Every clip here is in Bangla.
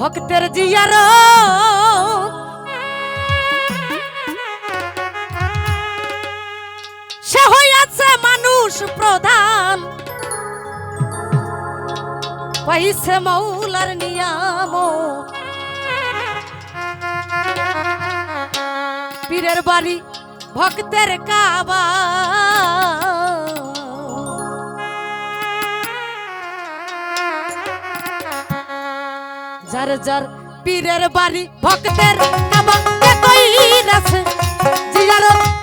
ভক্তের জিয়ার। সে হইয়াছে মানুষ প্রধান। পাইছে মৌলার নিয়াম। পীরের বাড়ি ভক্তের কাবা। জর পীরের বাড়ি ভক্তের আমার একই আছে জিয়ারত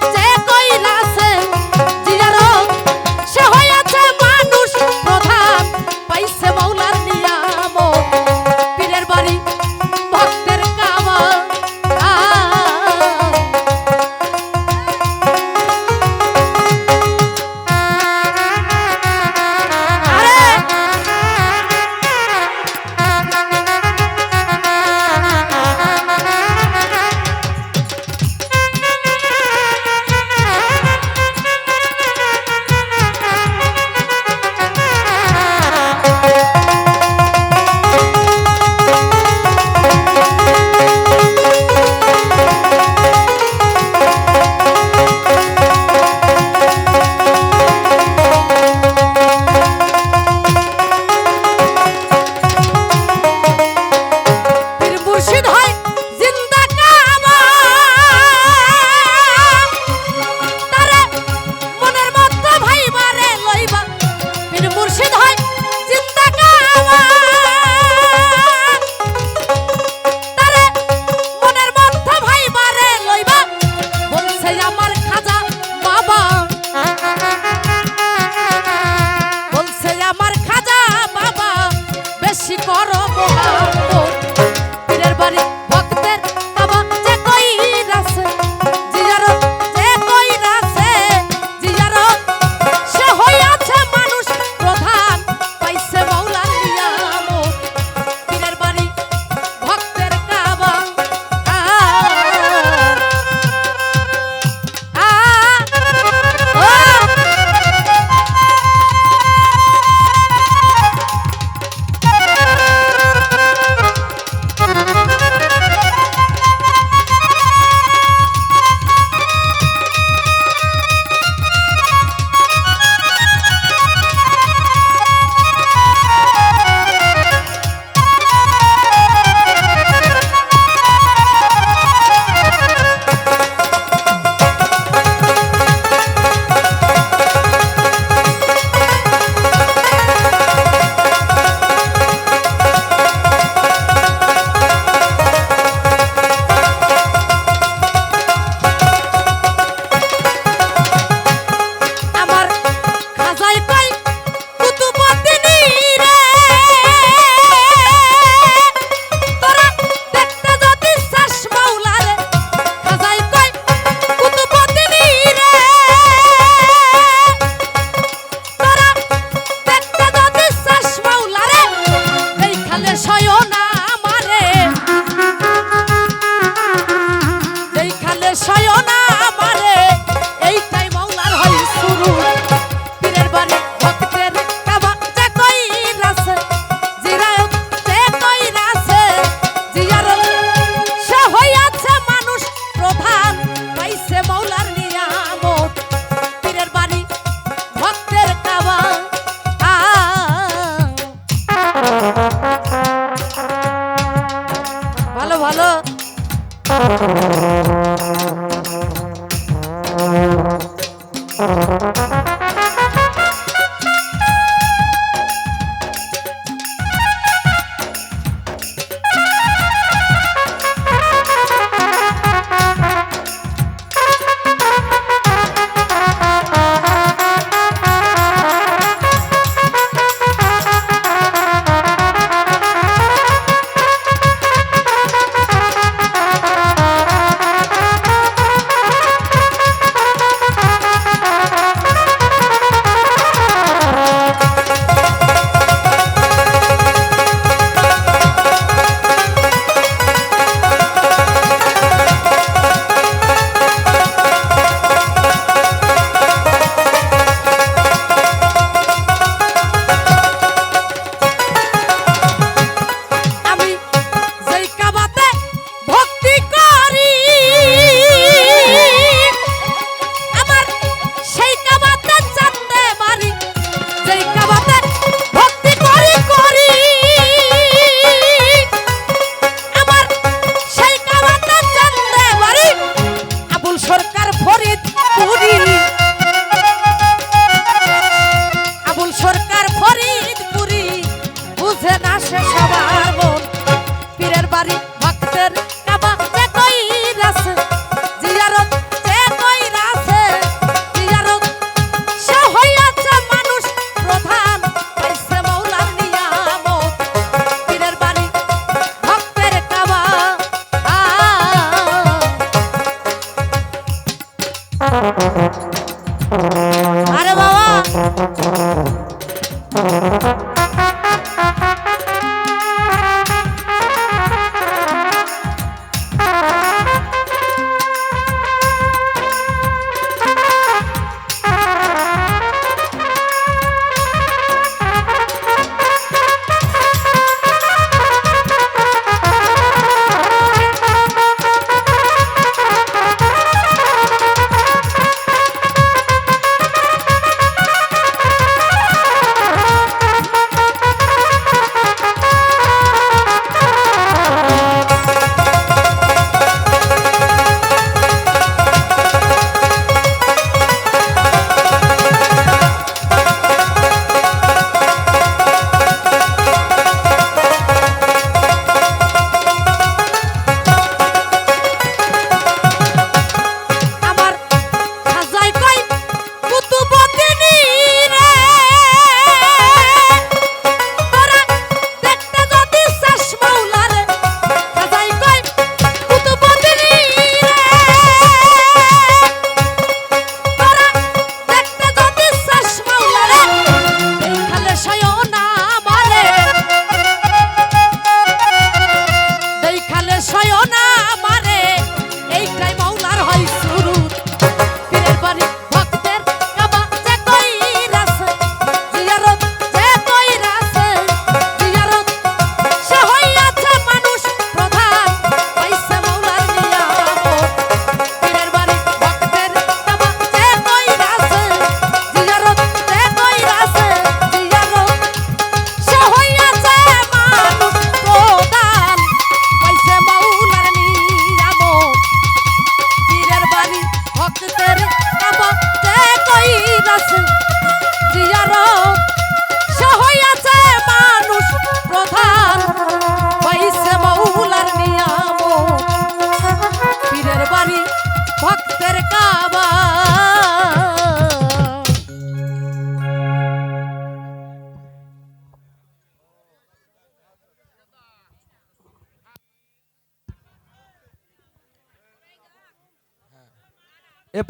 es